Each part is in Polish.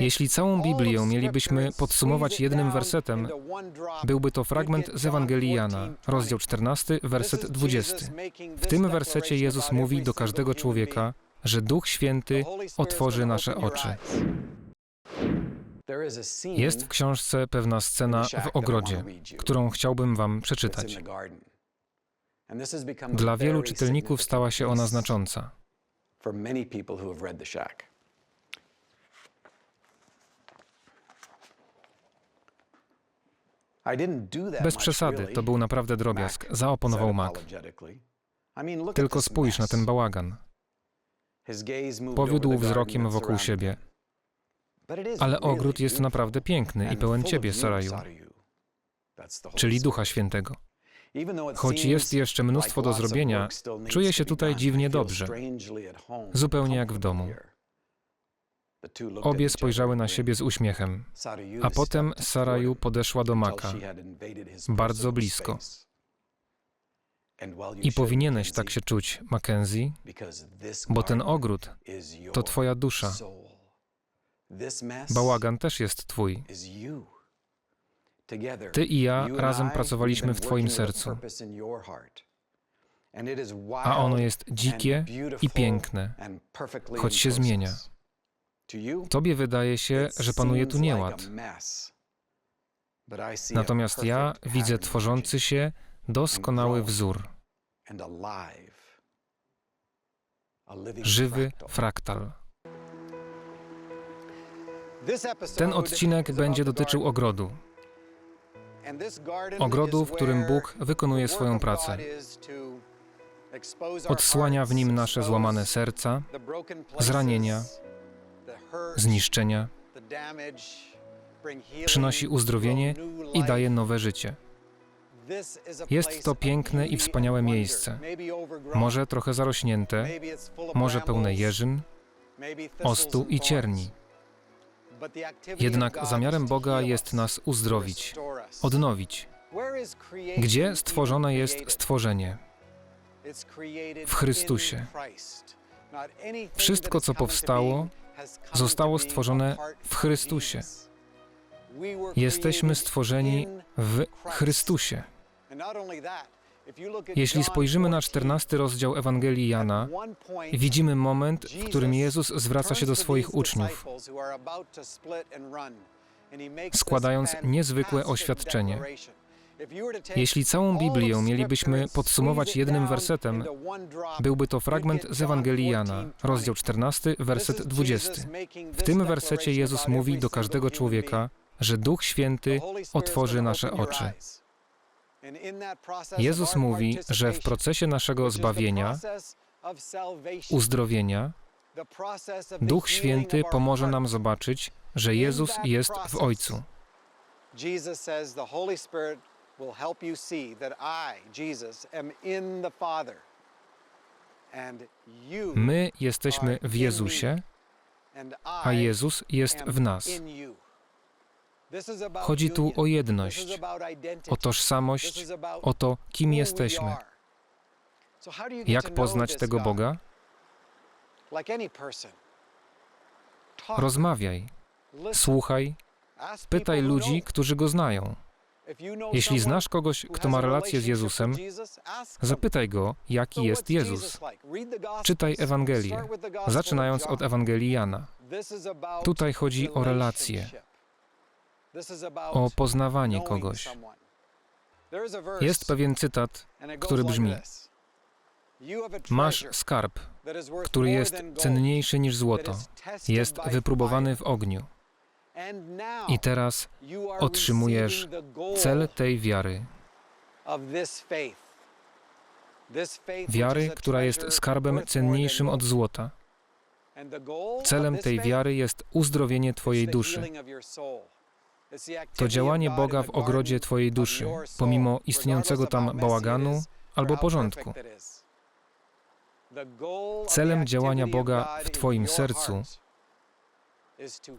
Jeśli całą Biblię mielibyśmy podsumować jednym wersetem, byłby to fragment z Ewangelii Jana, rozdział 14, werset 20. W tym wersecie Jezus mówi do każdego człowieka, że Duch Święty otworzy nasze oczy. Jest w książce pewna scena w ogrodzie, którą chciałbym Wam przeczytać. Dla wielu czytelników stała się ona znacząca. Bez przesady, to był naprawdę drobiazg, zaoponował Mac. Tylko spójrz na ten bałagan. Powiódł wzrokiem wokół siebie. Ale ogród jest naprawdę piękny i pełen Ciebie, Saraju, czyli. Ducha Świętego. Choć jest jeszcze mnóstwo do zrobienia, czuję się tutaj dziwnie dobrze. Zupełnie jak w domu. Obie spojrzały na siebie z uśmiechem, a potem Saraju podeszła do Maka. Bardzo blisko. I powinieneś tak się czuć, Mackenzie, bo ten ogród to Twoja dusza. Bałagan też jest Twój. Ty i ja razem pracowaliśmy w Twoim sercu, a ono jest dzikie i piękne, choć się zmienia. Tobie wydaje się, że panuje tu nieład. Natomiast ja widzę tworzący się doskonały wzór, żywy fraktal. Ten odcinek będzie dotyczył ogrodu. ogrodu, w którym Bóg wykonuje swoją pracę. Odsłania w nim nasze złamane serca, zranienia, zniszczenia, przynosi uzdrowienie i daje nowe życie. Jest to piękne i wspaniałe miejsce. Może trochę zarośnięte, może pełne jeżyn, ostu i cierni. Jednak zamiarem Boga jest nas uzdrowić, odnowić. Gdzie stworzone jest stworzenie? w Chrystusie. Wszystko, co powstało, zostało stworzone w Chrystusie. Jesteśmy stworzeni w Chrystusie. Jeśli spojrzymy na 14 rozdział Ewangelii Jana, widzimy moment, w którym Jezus zwraca się do swoich uczniów, składając niezwykłe oświadczenie. Jeśli całą Biblię mielibyśmy podsumować jednym wersetem, byłby to fragment z Ewangelii Jana, rozdział 14, werset 20. W tym wersecie Jezus mówi do każdego człowieka, że Duch Święty otworzy nasze oczy. Jezus mówi, że w procesie naszego zbawienia, uzdrowienia, Duch Święty pomoże nam zobaczyć, że Jezus jest w Ojcu. Will help you see that I, Jesus, am in the Father. And you My jesteśmy w Jezusie, a Jezus jest w nas. Chodzi tu o jedność, o tożsamość, o to, kim jesteśmy. Jak poznać tego? Boga? Rozmawiaj, słuchaj, pytaj ludzi, którzy go znają. Jeśli znasz kogoś, kto ma relację z Jezusem, zapytaj go, jaki jest Jezus. Czytaj Ewangelię, zaczynając od Ewangelii Jana. Tutaj chodzi o relacje, o poznawanie kogoś. Jest pewien cytat, który brzmi: Masz skarb, który jest cenniejszy niż złoto, jest wypróbowany w ogniu. I teraz otrzymujesz cel tej wiary. Wiary, która jest skarbem cenniejszym od złota. Celem tej wiary jest uzdrowienie Twojej duszy. To działanie Boga w ogrodzie Twojej duszy, pomimo istniejącego tam bałaganu albo porządku. Celem działania Boga w Twoim sercu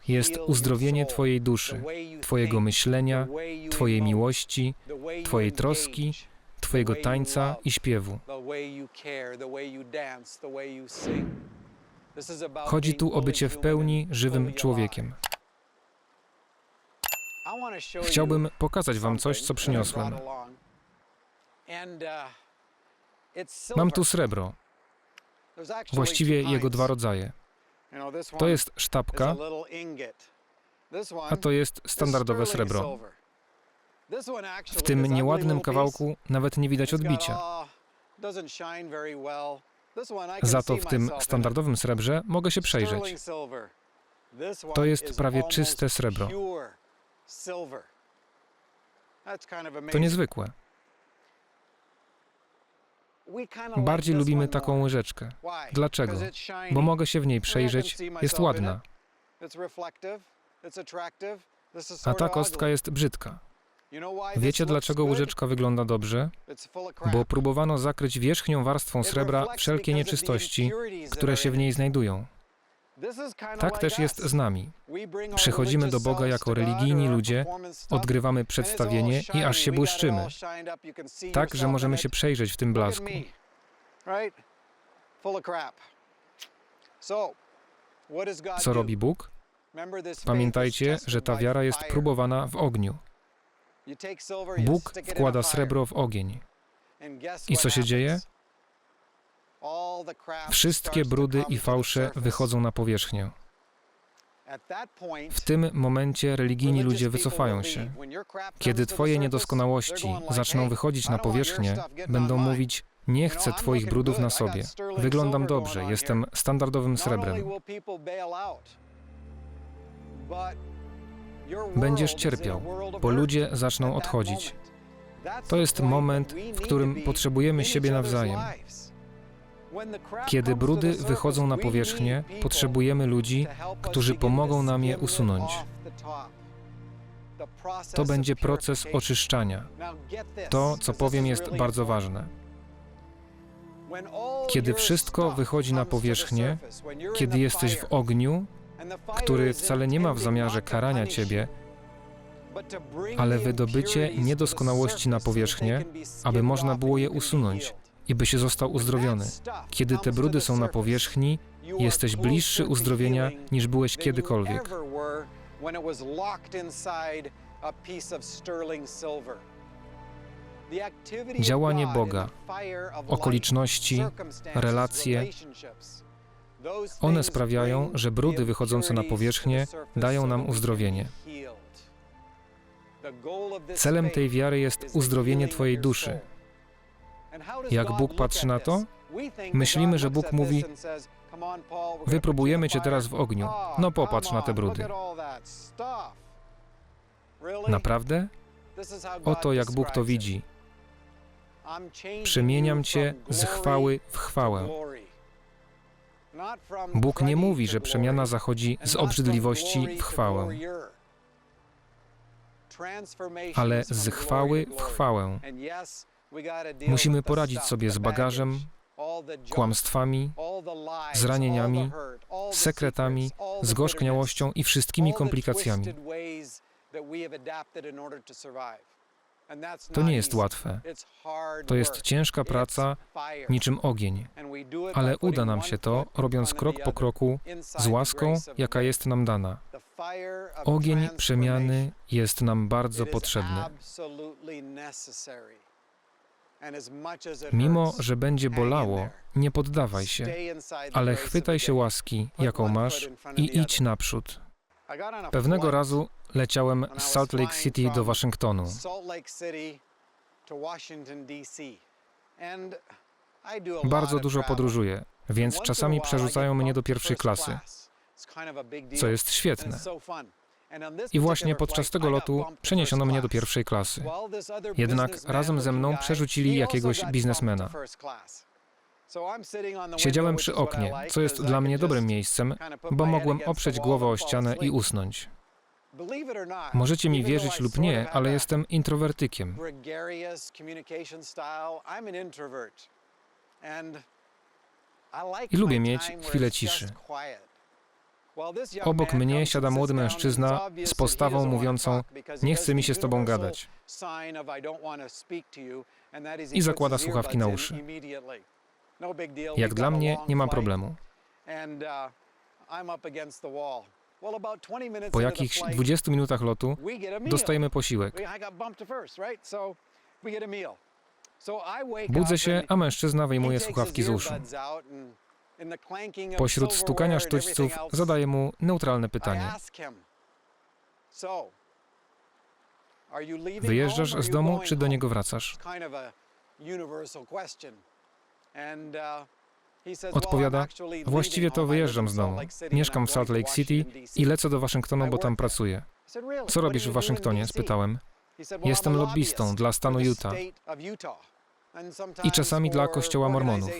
jest uzdrowienie Twojej duszy, Twojego myślenia, Twojej miłości, Twojej troski, Twojego tańca i śpiewu. Chodzi tu o bycie w pełni żywym człowiekiem. Chciałbym pokazać wam coś, co przyniosłem. Mam tu srebro, właściwie jego dwa rodzaje. To jest sztabka, a to jest standardowe srebro. W tym nieładnym kawałku nawet nie widać odbicia. uh, Za to w tym standardowym srebrze mogę się przejrzeć. To jest prawie czyste srebro. To niezwykłe. Bardziej lubimy taką łyżeczkę. Dlaczego? Bo mogę się w niej przejrzeć, jest ładna, a ta kostka jest brzydka. Wiecie dlaczego łyżeczka wygląda dobrze? Bo próbowano zakryć wierzchnią warstwą srebra wszelkie nieczystości, które się w niej znajdują. Tak też jest z nami. Przychodzimy do Boga jako religijni ludzie, Odgrywamy przedstawienie i aż się błyszczymy, tak, że możemy się przejrzeć w tym blasku. Co robi Bóg? Pamiętajcie, że ta wiara jest próbowana w ogniu. Bóg wkłada srebro w ogień. I co się dzieje? Wszystkie brudy i fałsze wychodzą na powierzchnię. W tym momencie religijni ludzie wycofają się. Kiedy Twoje niedoskonałości zaczną "Hey, wychodzić na powierzchnię, będą on mine." mówić: Nie chcę I'm Twoich brudów na sobie. Wyglądam dobrze, jestem standardowym srebrem. Będziesz cierpiał, bo ludzie zaczną odchodzić. To jest moment, w którym potrzebujemy siebie nawzajem. Kiedy brudy wychodzą na powierzchnię, potrzebujemy ludzi, którzy pomogą nam je usunąć. To będzie proces oczyszczania. To, co powiem, jest bardzo ważne. Kiedy wszystko wychodzi na powierzchnię, Kiedy jesteś w ogniu, który wcale nie ma w zamiarze karania ciebie, ale wydobycie niedoskonałości na powierzchnię, aby można było je usunąć. I by się został uzdrowiony. Kiedy te brudy są na powierzchni, jesteś bliższy uzdrowienia niż byłeś kiedykolwiek. Działanie Boga, okoliczności, relacje, one sprawiają, że brudy wychodzące na powierzchnię dają nam uzdrowienie. Celem tej wiary jest uzdrowienie Twojej duszy. Jak Bóg patrzy at na to? Myślimy, że Bóg mówi, and says, "Come on, Paul, we're gonna put you in Wypróbujemy Cię fire." teraz w ogniu. Oh, No popatrz na te brudy. Naprawdę? Oto jak Bóg to widzi. Przemieniam Cię z chwały w from Bóg nie mówi, że przemiana zachodzi z obrzydliwości w chwałę, ale z chwały w chwałę. Musimy poradzić sobie z bagażem, kłamstwami, zranieniami, sekretami, zgorzkniałością i wszystkimi komplikacjami. to nie jest łatwe. To jest ciężka praca, niczym ogień. Ale uda nam się to, robiąc krok po kroku, z łaską, jaka jest nam dana. Ogień przemiany jest nam bardzo potrzebny. Mimo, że będzie bolało, nie poddawaj się, ale chwytaj się łaski, jaką masz i idź naprzód. Pewnego razu leciałem z Salt Lake City do Waszyngtonu. Bardzo dużo podróżuję, więc czasami przerzucają mnie do pierwszej klasy, co jest świetne. I właśnie podczas tego lotu przeniesiono mnie do pierwszej klasy. Jednak razem ze mną przerzucili jakiegoś biznesmena. Siedziałem przy oknie, co jest dla mnie dobrym miejscem, bo mogłem oprzeć głowę o ścianę i usnąć. Możecie mi wierzyć lub nie, ale jestem introwertykiem. I lubię mieć chwilę ciszy. Obok mnie siada młody mężczyzna z postawą mówiącą, Nie chce mi się z tobą gadać. I zakłada słuchawki na uszy. Jak dla mnie nie ma problemu. Uh, I'm up against the wall. Well, about 20 minutes Po jakichś flight, 20 minutach lotu dostajemy posiłek. Budzę się, a mężczyzna wyjmuje słuchawki z uszu. Pośród stukania sztućców zadaję mu neutralne pytanie. Wyjeżdżasz z domu, czy do niego wracasz? Odpowiada, właściwie to wyjeżdżam z domu. Mieszkam w Salt Lake City i lecę do Waszyngtonu, bo tam pracuję. Co robisz w Waszyngtonie? Spytałem. Jestem lobbystą dla stanu Utah. I czasami dla Kościoła Mormonów.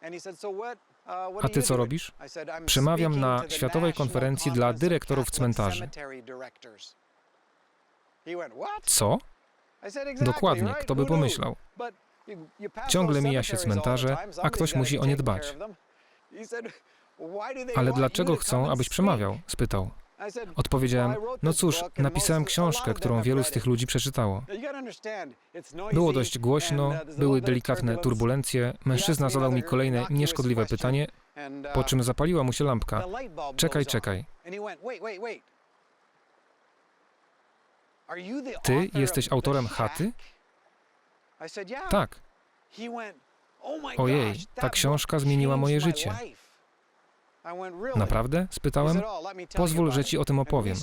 Organizations like the Mormon Church. And he said, "So what, uh, A ty co doing?" robisz? I said, "I'm Przemawiam na Światowej Konferencji dla dyrektorów cmentarzy. Cemetery Directors." He went, "What?" Co? I said, "Exactly, Dokładnie, kto by pomyślał? Ciągle mija się cmentarze, a ktoś musi o nie dbać. care of them. He said, "Why do they Ale dlaczego chcą, abyś speak?" przemawiał? spytał. Odpowiedziałem, "Well, I wrote no cóż, napisałem książkę, którą wielu z tych ludzi przeczytało. Było dość głośno, były delikatne turbulencje, mężczyzna zadał mi kolejne nieszkodliwe pytanie, po czym zapaliła mu się lampka. Czekaj, czekaj. Ty jesteś autorem chaty? Tak. Oh Ojej, ta książka zmieniła moje życie. Naprawdę? Spytałem. said, "Oh, let me tell you Pozwól, że it." ci o tym opowiem.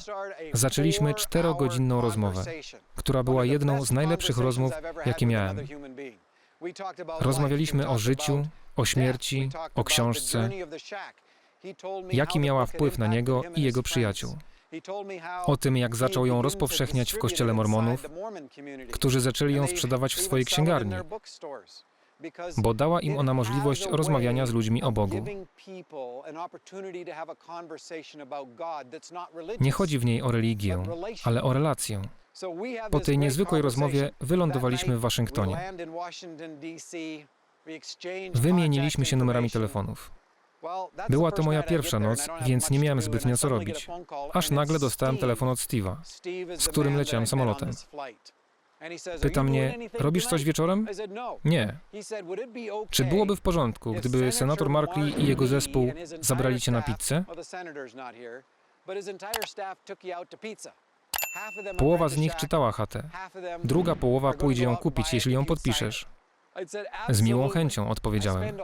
Zaczęliśmy czterogodzinną rozmowę, która była jedną z najlepszych rozmów, jakie miałem. Rozmawialiśmy o życiu, o śmierci, o książce, jaki miała wpływ na niego i jego przyjaciół, o tym, jak zaczął ją rozpowszechniać w kościele Mormonów, którzy zaczęli ją sprzedawać w swojej księgarni, bo dała im ona możliwość rozmawiania z ludźmi o Bogu. Nie chodzi w niej o religię, ale o relację. Po tej niezwykłej rozmowie wylądowaliśmy w Waszyngtonie. Wymieniliśmy się numerami telefonów. Była to moja pierwsza noc, więc nie miałem zbytnio co robić. Aż nagle dostałem telefon od Steve'a, z którym leciałem samolotem. This flight. And he says, "Are Pyta mnie, robisz coś tonight?" wieczorem? "No." Nie. He said, "Would it be okay Czy byłoby w porządku, gdyby senator Markley i jego zespół zabrali cię na pizzę? Połowa z nich czytała chatę. Druga połowa pójdzie ją kupić, jeśli ją podpiszesz. Z miłą chęcią odpowiedziałem.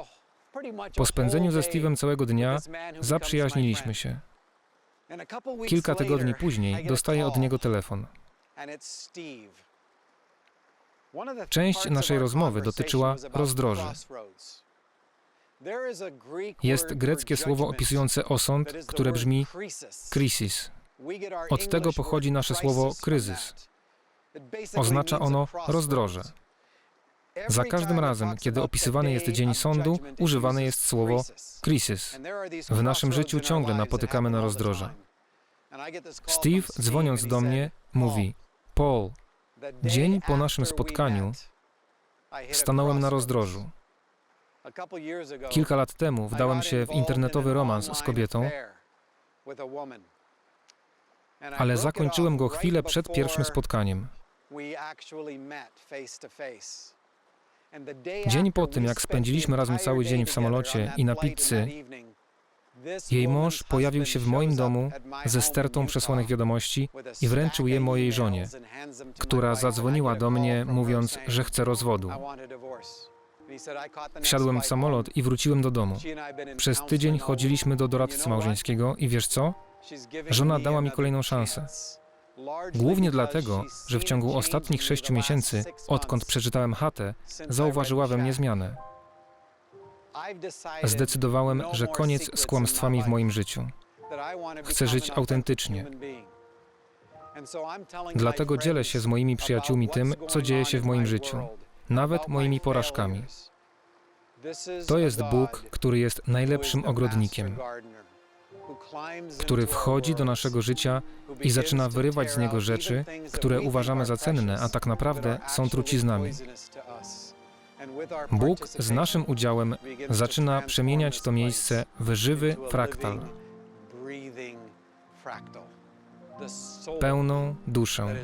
Po spędzeniu ze Steve'em całego dnia zaprzyjaźniliśmy się. Kilka tygodni później dostaję od niego telefon. and it's Steve. One of the Część naszej rozmowy dotyczyła rozdroży. Jest greckie słowo opisujące osąd, które brzmi krisis. krisis. Od tego pochodzi nasze słowo kryzys. Oznacza ono rozdroże. Za każdym razem, kiedy opisywany jest dzień sądu, używane jest słowo these W naszym życiu ciągle napotykamy na call Steve, dzwoniąc do mnie, "Paul, mówi: Paul, dzień po naszym spotkaniu stanąłem na rozdrożu. Kilka lat temu wdałem się w internetowy an romans z kobietą, ale zakończyłem go chwilę przed pierwszym spotkaniem. Dzień po tym, jak spędziliśmy razem cały dzień w samolocie i na pizzy, jej mąż pojawił się w moim domu ze stertą przesłanych wiadomości i wręczył je mojej żonie, która zadzwoniła do mnie, mówiąc, że chce rozwodu. "I want a divorce." And he said, "I caught the next Wsiadłem w samolot i wróciłem do domu. home." She and I been in Przez tydzień chodziliśmy do doradcy małżeńskiego i wiesz co? Żona dała mi kolejną szansę. Głównie dlatego, że w ciągu ostatnich sześciu miesięcy, odkąd przeczytałem chatę, zauważyła we mnie zmianę. Zdecydowałem, no że koniec z kłamstwami w moim życiu. Chcę żyć autentycznie. Dlatego dzielę się z moimi przyjaciółmi tym, co dzieje się w moim życiu, nawet moimi porażkami. To jest Bóg, który jest najlepszym ogrodnikiem, który wchodzi do naszego życia i zaczyna wyrywać z niego rzeczy, które uważamy za cenne, a tak naprawdę są truciznami. Bóg z naszym udziałem zaczyna przemieniać to miejsce w żywy fraktal, pełną duszę.